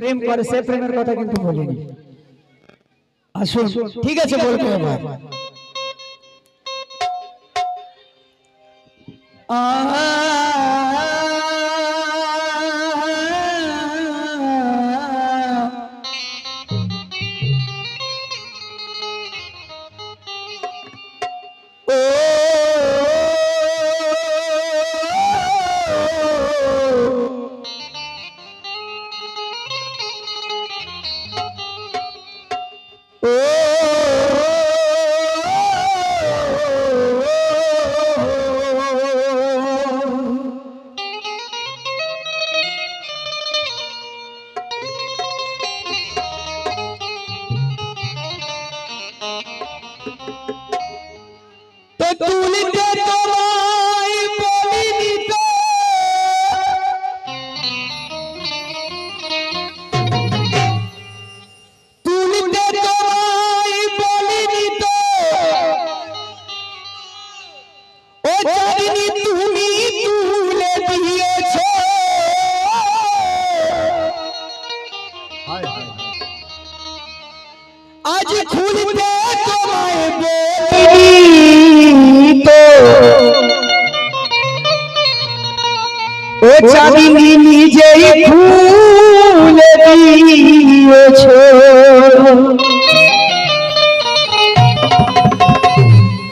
প্রেম করে সে প্রেমের কথা কিন্তু বলিনি। আসুন ঠিক আছে বলব এবার আ খুলতে তোমায় বলিনি তো। ও চাঁদিনি নিজেই খুলে দিয়েছ।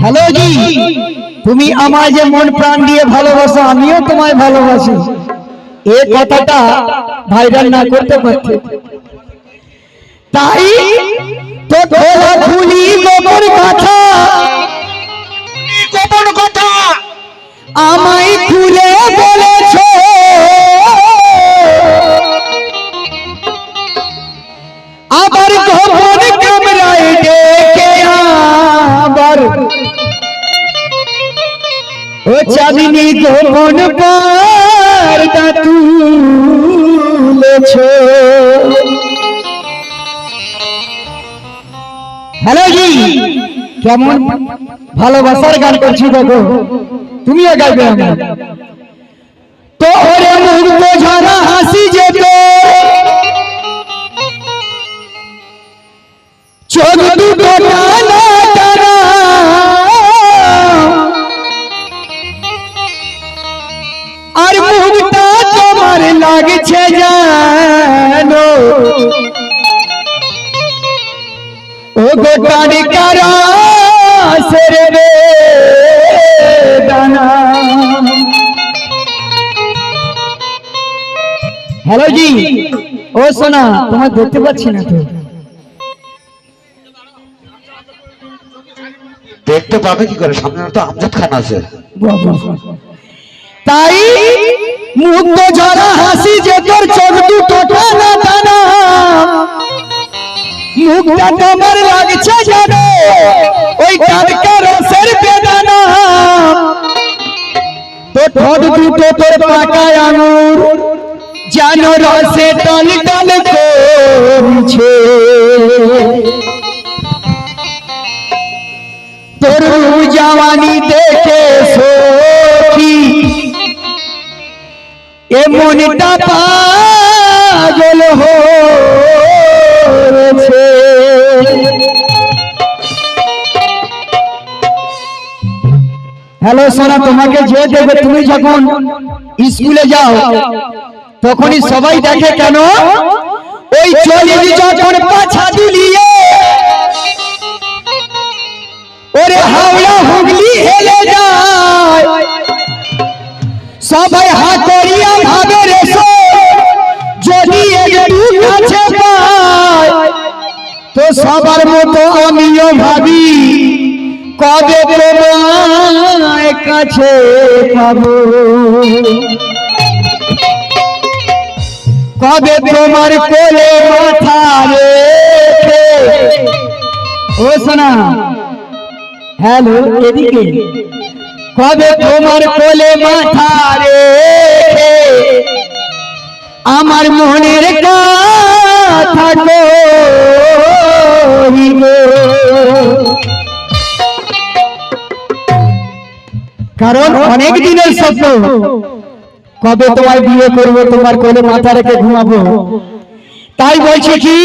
হ্যালো জি তুমি আমার যে মন প্রাণ দিয়ে ভালোবাসো আমিও তোমায় ভালোবাসি। এ কথাটা ভাইরাল না করতে পারতে। তাই তো খোলা কেমন ভালোবাসার গান করছি দেখো। তুমিও গাইবে আমার। দেখতে পাচ্ছি না তো। দেখতে পাবে কি করে? সামনে তো আমজাদ খান আছে। তাই মুগ্ধ ঝরা হাসি যে তোর চোখ দুটো টানা টানা মুখটা তোমার লাগছে জানো ওই টাটকা রসের বেদানা। তো ঠোঁট দুটো তোর পাকায় আঙুর জানো রসে টল টল করছে তোর জওয়ানি দেখে সখী। এ মনটা পাগল হয়েছে। হ্যালো, সোনা, তোমাকে যে দেবে তুমি যখন স্কুলে যাও তখনই সবাই দেখে কেন? ওই চলে যখন পাছা দুলিয়ে ওরে হাওড়া হুগলি হেলে যায়। সবাই হাতরিয়া ভাবে রে যদি একটু কাছে পায় তো সবার মতো আমিও ভাবি কবে তোমায় কাছে পাবো? কবে তোমার কোলে মাথা রেখে? ও সোনা, হ্যালো, এদিকে। কবে তোমার কোলে মাথা রেখে? আমার মনের কথা কহিব কারণ অনেক দিনের স্বপ্ন। কবে তোমায় বিয়ে করব, তোমার কোলে মাথা রেখে ঘুমাবো? তাই বলছি কি?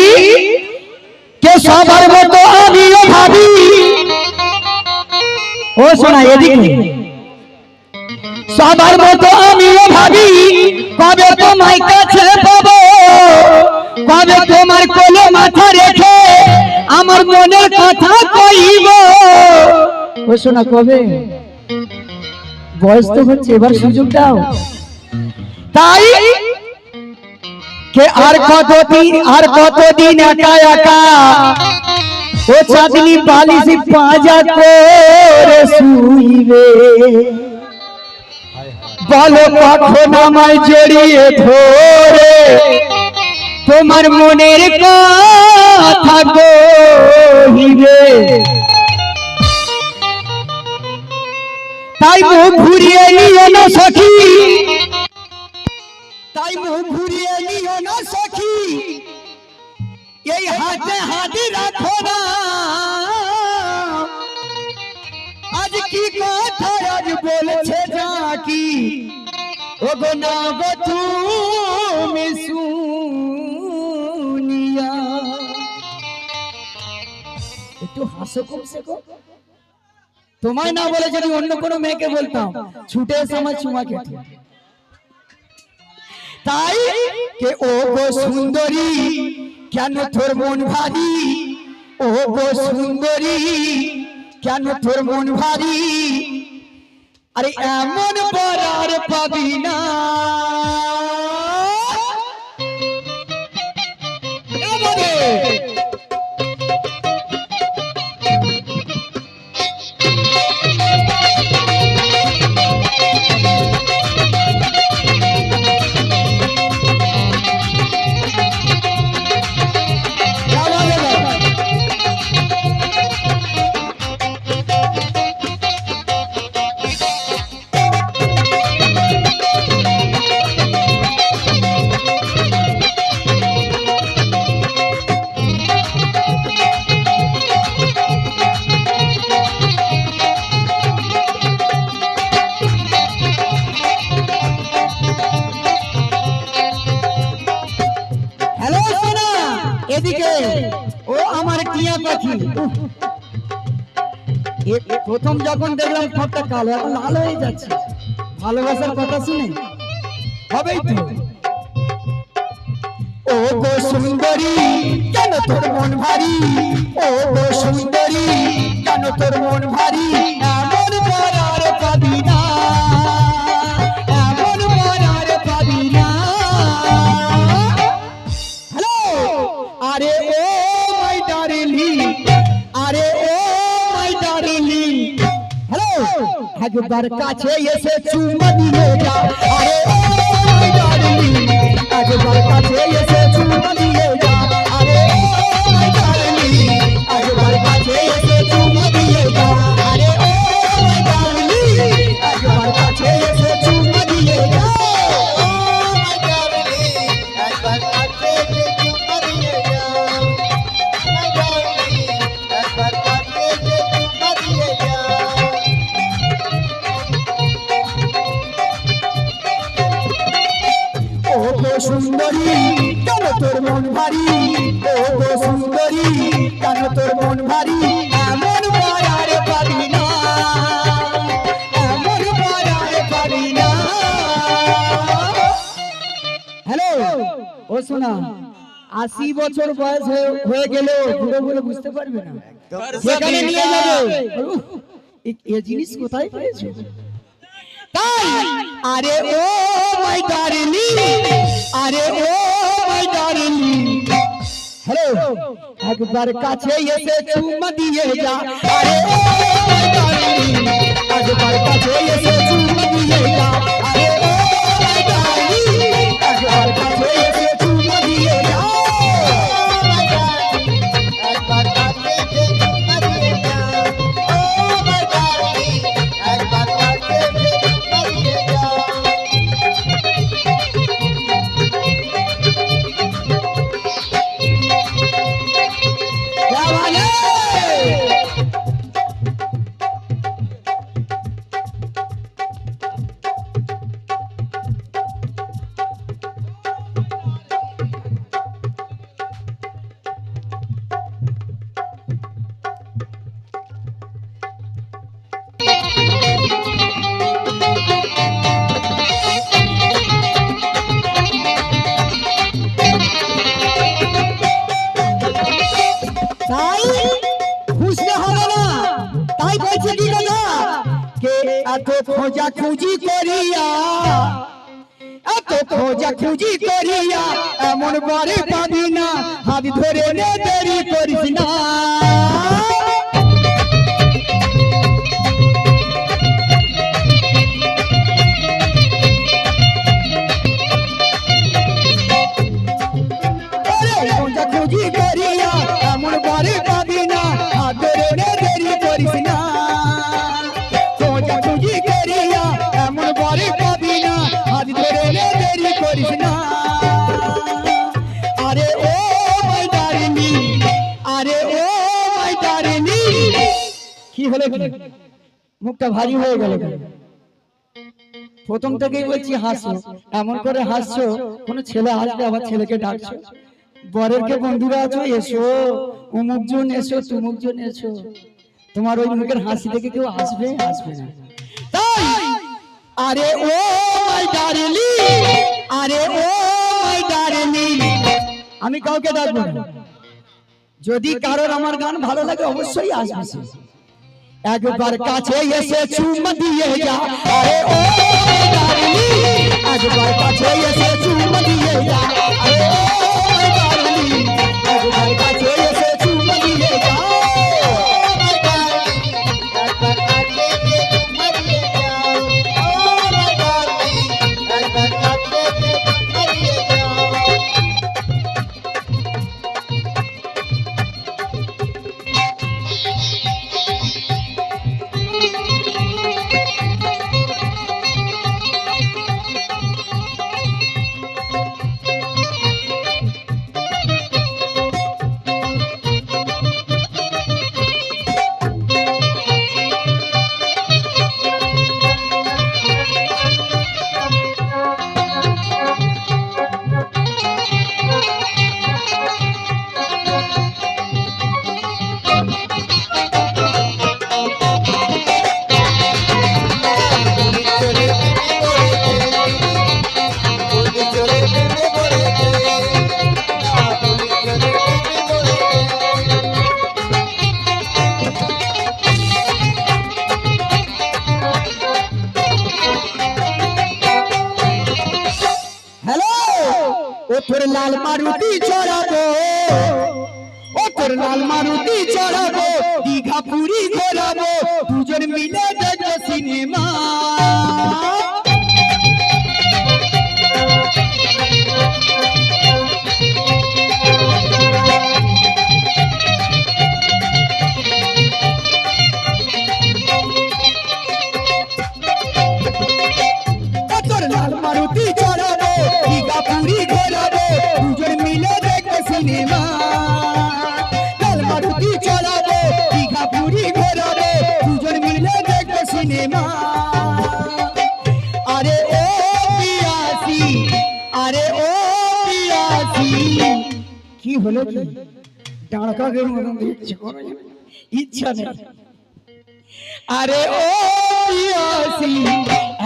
সবার মতো আমিও ভাবি। ও শোনা এদিকে সবার মতো আমিও ভাবি, কবে তোমার কাছে পাবো? কবে তোমার কোলে মাথা রেখে আমার মনের কথা কইব? ও শোনা কবে? বয়স তো হচ্ছে, এবার সুযোগ দাও। তাই কে আর কতদিন আর কতদিন একা একা? ও চাঁদনি বালিশি পাজা করে শুইবে। বলো কখন আমায় জড়িয়ে ধরে? তোমার মনের কথা কহিবে তাই মুখ ঘুরিয়ে নিও না সখী। তাই মুখ ঘুরিয়ে নিও না সখী। এই হাতে হাতে রাখো না। আজ কি কথা আজ বলছে জাকি? ও গো না গো তুমি শুনিয়া। একটু হাসো কমসে কম। তোমায় না বলে যদি অন্য কোনো মেয়েকে বলতাম, ছুটে এসে আমার চুমা খেতে। তাই কে ও গো সুন্দরী, কেন তোর মন ভারী? ও গো সুন্দরী, কেন তোর মন ভারী? আরে এমন পরার পাবি না। পাখি প্রথম যখন দেখলাম ঠোঁটটা কালো, এখন লাল হয়ে যাচ্ছে। ভালোবাসার কথা শুনে। হবেই তো। ও গো সুন্দরী, কেন তোর মন ভারী? ও গো সুন্দরী, কেন তোর মন ভারী? এমন পরার পাবি না এমন পরার পাবি না হ্যালো? আরে ও মাই ডার্লিং একবার কাছে এসে চুমা দিয়ে যা আরে ও মাই ডার্লিং একবার কাছে এসে চুমা দিয়ে যা আরে ও সুন্দরী কেন তোর মন ভারী? ও গো সুন্দরী কেন তোর মন ভারী? এমন পারার পাবি না এমন পারার পাবি না। হ্যালো ও শোনা আশি বছর বয়স হয়ে- গেল বুড়ো বলে বুঝতে পারবে না। সেখানে নিয়ে যাবে। উফ, এ- এ জিনিস কোথায় পেয়েছ? তাই? আরে ও মাই ডার্লিং, আরে ও মাই ডার্লিং। হ্যালো, একবার কাছে এসে চুমা দিয়ে যা। আরে ও মাই ডার্লিং, একবার কাছে এসে চুমা দিয়ে যা। এমন বারে পাবি না। হাত ধরে নে মুখটা ভারী হয়ে গেল প্রথম থেকেই বলছি হাসো, এমন করে হাসছো, কোনো ছেলে আসবে আবার ছেলেকে ডাকছো। বরের কে বন্ধুরা আছো, এসো অমুক জন এসো, তুমুক জন এসো। তোমার ওই মুখের হাসি দেখে কেউ আসবে? আসবে না। তাই? আরে ও মাই ডার্লিং, আরে ও মাই ডার্লিং। আমি কাউকে ডাকবো যদি কারোর আমার গান ভালো লাগে, অবশ্যই আসবে সে। একবার কাছে এসে চুমা দিয়ে যা আরে ও ডার্লিং একবার কাছে এসে চুমা দিয়ে যা আরে হ্যালো? ও তোর লাল মারুতি চড়াবো। ও তোর লাল মারুতি চড়াবো, দীঘা পুরী ঘোরাবো, দুজন মিলে দেখব সিনেমা। সিনেমা আরে ও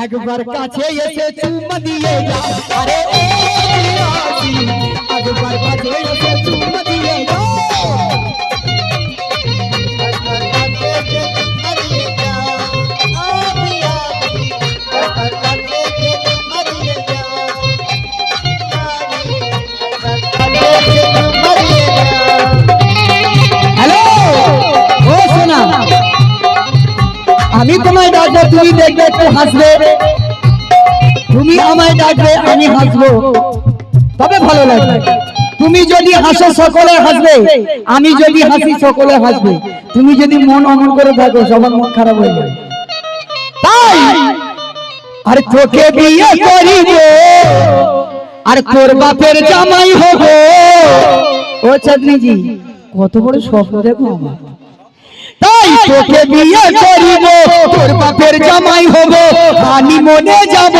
একবার কাছে এসে চুমা দিয়ে যা আরে একবার কাছে এসে চুমা তুমি দেখবে একটু হাসবে। তুমি আমায় ডাকবে, আমি হাসবো। তবে ভালো লাগবে। তুমি যদি হাসো, সকলে হাসবে। আমি যদি হাসি, সকলে হাসবে। তুমি যদি মন অমন করে থাকো, সবার মন খারাপ হয়ে যাবে। তাই! আর তোকে বিয়ে করিব। আর তোর বাপের জামাই হব। ও চাঁদনিজি, কত বড় স্বপ্ন দেখো আমার। তোকে বিয়ে করিব, তোর বাপের জামাই হব হানি মনে যাব?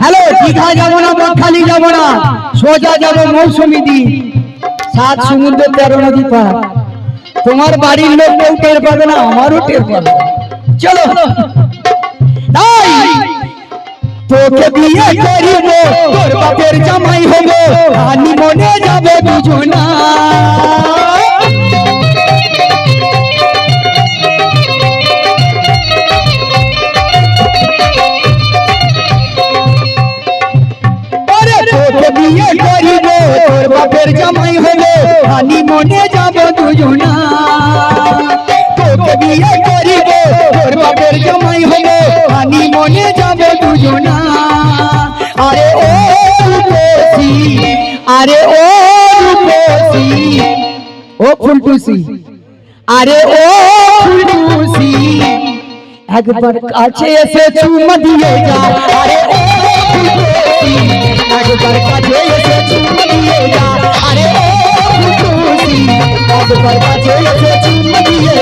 হ্যালো, দীঘা যাব না, বকখালি যাব না, সোজা যাব মৌসুমী দ্বীপ। সাত সমুদ্র তেরো নদী পার। তোমার বাড়ির লোক কেউ টের পাবে না, আমারও টের পাবে। চলো। তাই তোকে বিয়ে করিব, তোর বাপের জামাই হব আমি মনে যাবে দুজনা। রানী মনে যাব দুজনা। তোকে বিয়ে করিব, তোর বাপের জামাই হব রানী মনে যাব দুজনা। আরে ও রূপসী আরে ও রূপসী ও ফুলটুসি আরে ও ফুলটুসি একবার কাছে এসে চুমা দিয়ে যা। আরে ও ফুলটুসি একবার কাছে এসে চুমা দিয়ে যা। একবার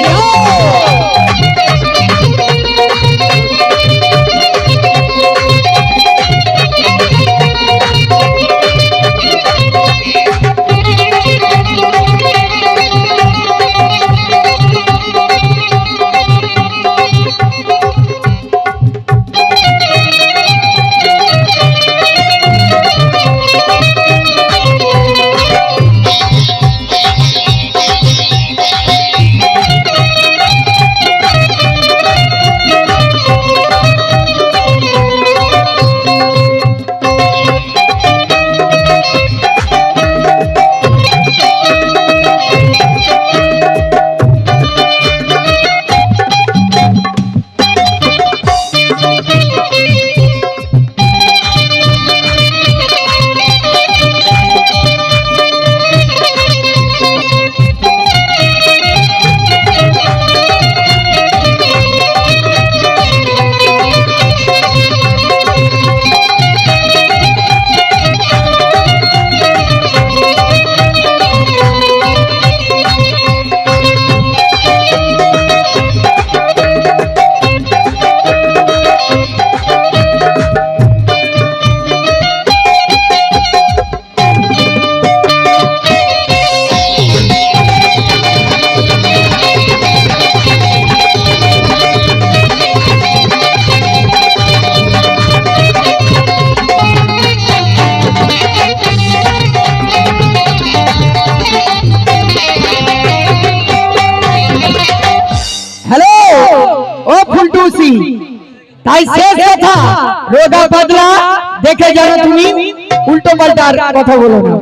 উল্টো পাল্টা আর কথা বলো না।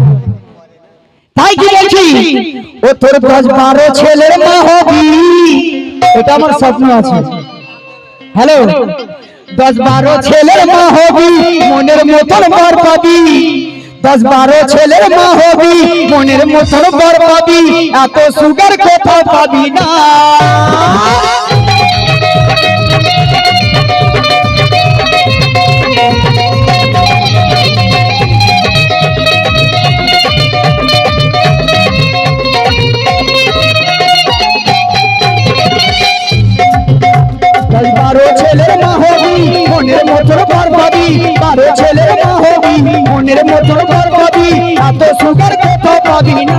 তাই কি বলছি? ও তোর দশ বারো ছেলের মা হবি এটা আমার স্বপ্ন আছে। হ্যালো দশ বারো ছেলের মা হবি মনের মতন বর পাবি। দশ বারো ছেলের মা হবি মনের মতন বর পাবি। এত সুগার কোথাও পাবি না। এত সুগার কোথাও পাবি না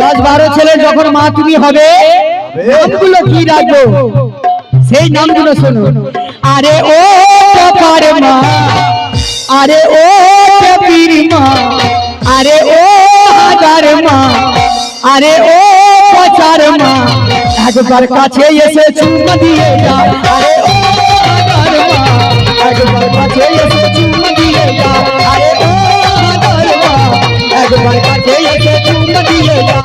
দশ বারো ছেলে যখন মা তুমি হবে, নামগুলো কি রাখব? সেই নামগুলো শোনো। আরে ও পারে মা, আরে ও মা, আরে ও হাজার মা, আরে ও পচার মা। আকবর কাছে এসে চুম দিয়ে যাও আরে ও দরবা আকবর কাছে এসে চুম দিয়ে যাও আরে ও দরবা আকবর কাছে এসে চুম দিয়ে যাও